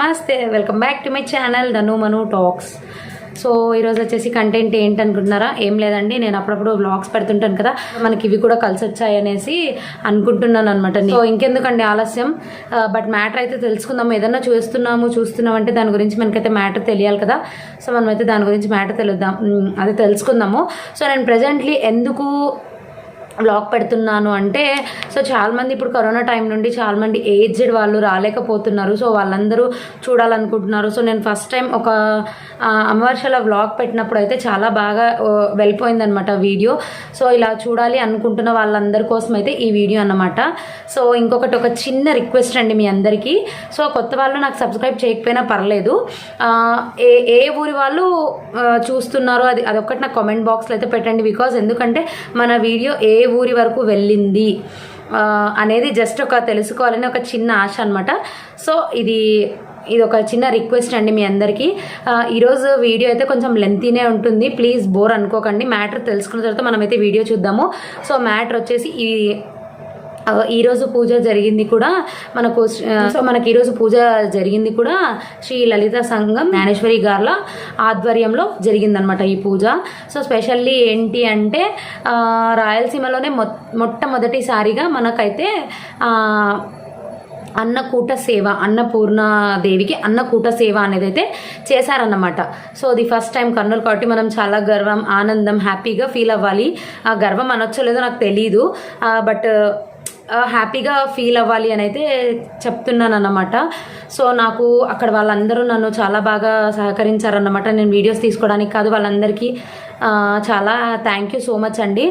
నమస్తే welcome back to my channel Dhanu Manu talks so ఈరోజు వచ్చేసి కంటెంట్ ఏంటి అనుకుంటున్నారా ఏం లేదండి నేను అప్పుడప్పుడు బ్లాగ్స్ పెడుతుంటాను కదా మనకి ఇవి కూడా కలిసి వచ్చాయి అనేసి అనుకుంటున్నాను అనమాట సో ఇంకెందుకండి ఆలస్యం? Uh, బట్ మ్యాటర్ అయితే తెలుసుకుందాము ఏదన్నా చూస్తున్నాము చూస్తున్నాం అంటే దాని గురించి మనకైతే మ్యాటర్ తెలియాలి కదా. సో మనమైతే దాని గురించి మ్యాటర్ తెలుద్దాం. అది తెలుసుకుందాము. సో నేను ప్రజెంట్లీ ఎందుకు బ్లాగ్ పెడుతున్నాను అంటే సో చాలామంది ఇప్పుడు కరోనా టైం నుండి చాలామంది ఏజ్డ్ వాళ్ళు రాలేకపోతున్నారు. సో వాళ్ళందరూ చూడాలనుకుంటున్నారు. సో నేను ఫస్ట్ టైం ఒక ఆ, వ్లాగ్ పెట్టినప్పుడు అయితే చాలా బాగా వెళ్ళిపోయిందనమాట వీడియో. సో ఇలా చూడాలి అనుకుంటున్న వాళ్ళందరి కోసం అయితే ఈ వీడియో అన్నమాట. సో ఇంకొకటి ఒక చిన్న రిక్వెస్ట్ అండి మీ అందరికీ. సో కొత్త వాళ్ళు నాకు సబ్స్క్రైబ్ చేయకపోయినా పర్లేదు. ఏ ఏ ఊరి వాళ్ళు చూస్తున్నారో అది అదొక్కటి నాకు కామెంట్ బాక్స్లో అయితే పెట్టండి. బికాజ్ ఎందుకంటే మన వీడియో ఏ ఏ ఊరి వరకు వెళ్ళింది అనేది జస్ట్ ఒక తెలుసుకోవాలని ఒక చిన్న ఆశ అనమాట సో ఇది ఇది ఒక చిన్న రిక్వెస్ట్ అండి మీ అందరికీ. ఈరోజు వీడియో అయితే కొంచెం లెంతీనే ఉంటుంది. ప్లీజ్ బోర్ అనుకోకండి. మ్యాటర్ తెలుసుకున్న తర్వాత మనమైతే వీడియో చూద్దాము. సో మ్యాటర్ వచ్చేసి ఈ ఈరోజు పూజ జరిగింది కూడా మనకు సో మనకి ఈరోజు పూజ జరిగింది కూడా శ్రీ లలిత సంఘం జ్ఞానేశ్వరి గార్ల ఆధ్వర్యంలో జరిగిందనమాట ఈ పూజ. సో స్పెషల్లీ ఏంటి అంటే రాయలసీమలోనే మొ మొట్టమొదటిసారిగా మనకైతే అన్నకూట సేవ అన్నపూర్ణాదేవికి అన్నకూట సేవ అనేది అయితే చేశారన్నమాట. సో అది ఫస్ట్ టైం కర్నూలు కాబట్టి మనం చాలా గర్వం ఆనందం హ్యాపీగా ఫీల్ అవ్వాలి. ఆ గర్వం అనొచ్చో లేదో నాకు తెలీదు. బట్ హ్యాపీగా ఫీల్ అవ్వాలి అని అయితే చెప్తున్నాను అన్నమాట సో నాకు అక్కడ వాళ్ళందరూ నన్ను చాలా బాగా సహకరించారన్నమాట. నేను వీడియోస్ తీసుకోవడానికి కాదు వాళ్ళందరికీ చాలా థ్యాంక్ యూ సో మచ్ అండి.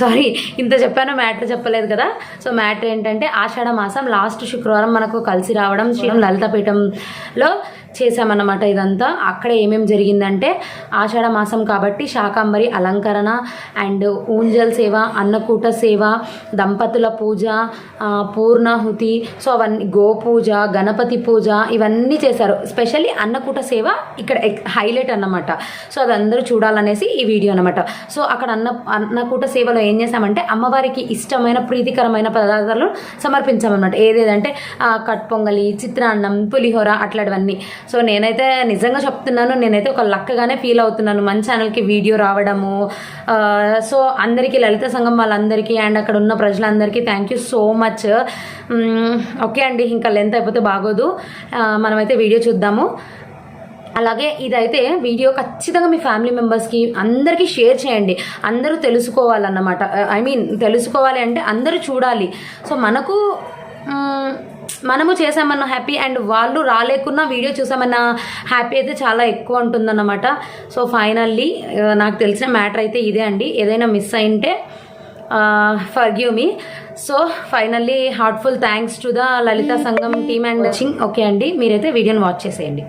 సారీ ఇంత చెప్పాను మ్యాటర్ చెప్పలేదు కదా. సో మ్యాటర్ ఏంటంటే ఆషాఢ మాసం లాస్ట్ శుక్రవారం మనకు కలిసి రావడం శ్రీ లలితపీఠంలో చేసామన్నమాట ఇదంతా. అక్కడ ఏమేమి జరిగిందంటే ఆషాఢ మాసం కాబట్టి శాకాంబరి అలంకరణ అండ్ ఊంజల్ సేవ అన్నకూట సేవ దంపతుల పూజ పూర్ణాహుతి సో అవన్నీ గోపూజ గణపతి పూజ ఇవన్నీ చేశారు. స్పెషల్లీ అన్నకూట సేవ ఇక్కడ హైలైట్ అన్నమాట. సో అది అందరూ చూడాలనేసి ఈ వీడియో అనమాట సో అక్కడ అన్న అన్నకూట సేవలో ఏం చేశామంటే అమ్మవారికి ఇష్టమైన ప్రీతికరమైన పదార్థాలు సమర్పించామన్నమాట. ఏదేదంటే ఆ, కట్ పొంగలి చిత్రాన్నం పులిహోర అట్లాంటివన్నీ. సో నేనైతే నిజంగా చెప్తున్నాను నేనైతే ఒక లక్కగానే ఫీల్ అవుతున్నాను. మన ఛానల్కి వీడియో రావడము సో అందరికీ లలిత సంఘం వాళ్ళందరికీ అండ్ అక్కడ ఉన్న ప్రజలందరికీ thank you so much okay అండి ఇంకా లెంత్ అయిపోతే బాగోదు. మనమైతే వీడియో చూద్దాము. అలాగే ఇదైతే వీడియో ఖచ్చితంగా మీ ఫ్యామిలీ మెంబర్స్కి అందరికీ షేర్ చేయండి. అందరూ తెలుసుకోవాలన్నమాట. ఐ మీన్ తెలుసుకోవాలి అంటే అందరూ చూడాలి. సో మనకు మనము చేసామన్న హ్యాపీ అండ్ వాళ్ళు రాలేకున్నా వీడియో చూసామన్న హ్యాపీ అయితే చాలా ఎక్కువ ఉంటుందన్నమాట. సో ఫైనల్లీ నాకు తెలిసిన మ్యాటర్ అయితే ఇదే అండి. ఏదైనా miss అయింటే forgive me so finally heartful thanks to the Lalitha Sangham team and watching okay అండి మీరైతే వీడియోని వాచ్ చేసేయండి.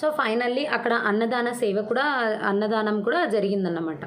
సో ఫైనల్లీ అక్కడ అన్నదాన సేవ కూడా అన్నదానం కూడా జరిగిందన్నమాట.